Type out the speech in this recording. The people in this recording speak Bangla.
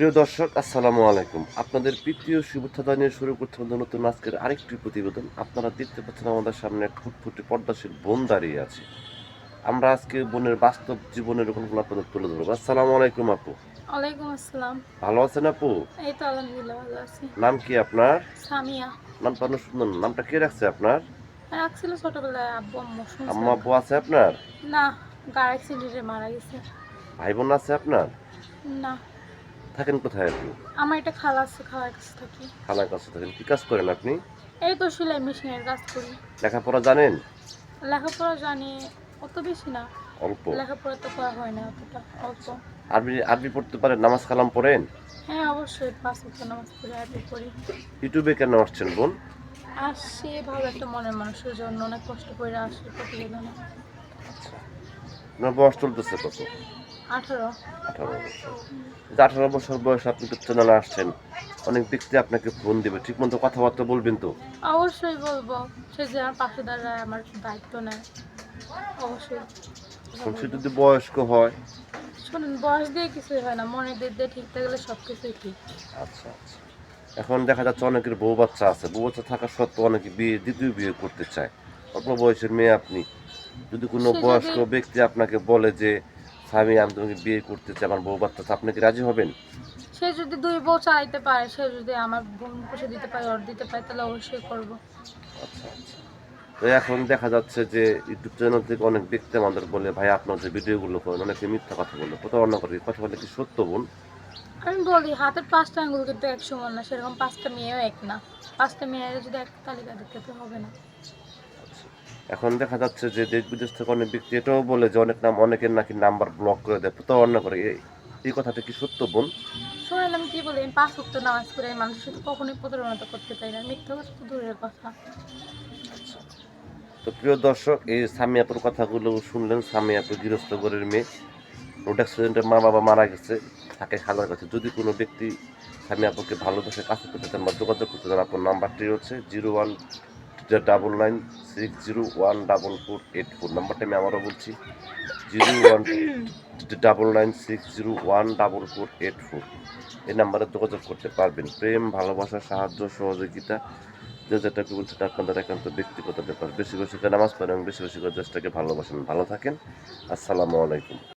প্রিয় দর্শক আসসালামু আলাইকুম। আপনাদের প্রীতীয় শুভেচ্ছা জানিয়ে শুরু করতে নতুন আজকের আরেকটি প্রতিবেদন। আপনারা দেখতে পাচ্ছেন আমাদের সামনে এক ফুটফুটে পর্দাশীল বোন দাঁড়িয়ে আছে। আমরা আজকে বোনের বাস্তব জীবনের ঘটনাগুলো আপনাদের তুলে ধরবো। আসসালামু আলাইকুম আপু। ওয়ালাইকুম আসসালাম। ভালো আছেন আপু? এই তো আলহামদুলিল্লাহ ভালো আছি। নাম কি আপনার? সামিয়া। নামটা অনেক সুন্দর নামটা কে রাখছে আপনার? রাখছিল ছোটবেলায় আব্বু আম্মু। আম্মা আব্বু আছে আপনার? না গাড়ি অ্যাক্সিডেন্টে মারা গেছে। ভাই বোন আছে আপনার? না। থাকেন কোথায় আপনি? আমার একটা খালা আছে খালার কাছে থাকি। খালার কাছে থাকেন। কি কাজ করেন আপনি? এই তো সেলাই মেশিনের কাজ করি। লেখাপড়া জানেন? লেখাপড়া জানি অত বেশি না। অল্প? লেখাপড়া তো করা হয় না অতটা অল্প। আরবি আরবি পড়তে পারেন নামাজ কালাম পড়েন? হ্যাঁ অবশ্যই পাঁচ ওয়াক্ত নামাজ পড়ে আরবি পড়ি। ইউটিউবে কেন আসছেন বোন? আসছি ভালো একটা মনের মানুষের জন্য অনেক কষ্ট করে আসি প্রতিবেদনে। আপনার বয়স চলতেছে কত? আঠারো। বছর। আঠারো বছর বয়স আপনি তো চ্যানেলে আসছেন অনেক ব্যক্তি আপনাকে ফোন দেবে। ঠিক মতো কথাবার্তা বলবেন তো? অবশ্যই বলব। সে যে আমার পাশে দাঁড়ায় আমার দায়িত্ব নেয়। অবশ্যই। সে যদি বয়স্ক হয়? শোনেন বয়স দিয়ে কিছুই হয় না। মনের দিক দিয়ে ঠিক থাকলে সব কিছুই ঠিক। আচ্ছা আচ্ছা। এখন দেখা যাচ্ছে অনেকের বউ বাচ্চা আছে। বউ বাচ্চা থাকা সত্ত্বেও অনেকে বিয়ে দ্বিতীয় বিয়ে করতে চায়। অল্প বয়সের মেয়ে আপনি। যদি কোনো বয়স্ক ব্যক্তি আপনাকে বলে যে স্বামী আমি তোমাকে বিয়ে করতে চাই আমার বউ বাচ্চা আছে", আপনি কি রাজি হবেন? সে যদি দুই বউ চালাইতে পারে সে যদি আমার বোন পুষে দিতে পারে ওর দিতে পারে তাহলে অবশ্যই করব। আচ্ছা আচ্ছা। তো এখন দেখা যাচ্ছে যে ইউটিউব চ্যানেল থেকে অনেক ব্যক্তি আমাদের বলে ভাই আপনার যে ভিডিওগুলো করেন অনেকে মিথ্যা কথা বলে প্রতারণা করে কথা বলে কি সত্য বোন? আমি বলি হাতের পাঁচটা আঙ্গুল কিন্তু এক সমান না সেরকম পাঁচটা মেয়েও এক না। পাঁচটা মেয়ের যদি এক তালিকা দিতে হবে না। আচ্ছা। এখন দেখা যাচ্ছে যে দেশ বিদেশ থেকে অনেক ব্যক্তি এটাও বলে যে অনেক নাম অনেকের নাকি নাম্বার ব্লক করে দেয়। প্রতারণা করে এই- এই কথাটা কি সত্য বোন? শোনেন আমি কি বলি পাঁচ উক্ত নামাজ করে মানুষের সাথে কখনোই প্রতারণা করতে চাই না। মিথ্যা কথা দূরের কথা। তো প্রিয় দর্শক এই সামিয়াপুর কথাগুলো শুনলেন সামিয়াপুর গৃহস্থ ঘরের মেয়ে। রোড অ্যাক্সিডেন্টের মা বাবা মারা গেছে থাকে খালার কাছে। যদি কোনো ব্যক্তি সামিয়াপুরকে ভালোবাসে কাছে পেতে চান বা যোগাযোগ করতে চান আপনার নাম্বারটি হচ্ছে zero one double nine six zero one double four eight four. নাম্বারটা আমি আবারও বলছি, zero one double nine six zero one double four eight four. এই নাম্বারে যোগাযোগ করতে পারবেন। প্রেম, ভালোবাসা, সাহায্য, সহযোগিতা, যে যেটাকে বলছে আপনাদের একান্ত ব্যক্তিগত ব্যাপার। বেশি বেশি করে নামাজ পড়েন এবং বেশি বেশি করে দেশটাকে ভালোবাসেন। ভালো থাকেন। আসসালামু আলাইকুম।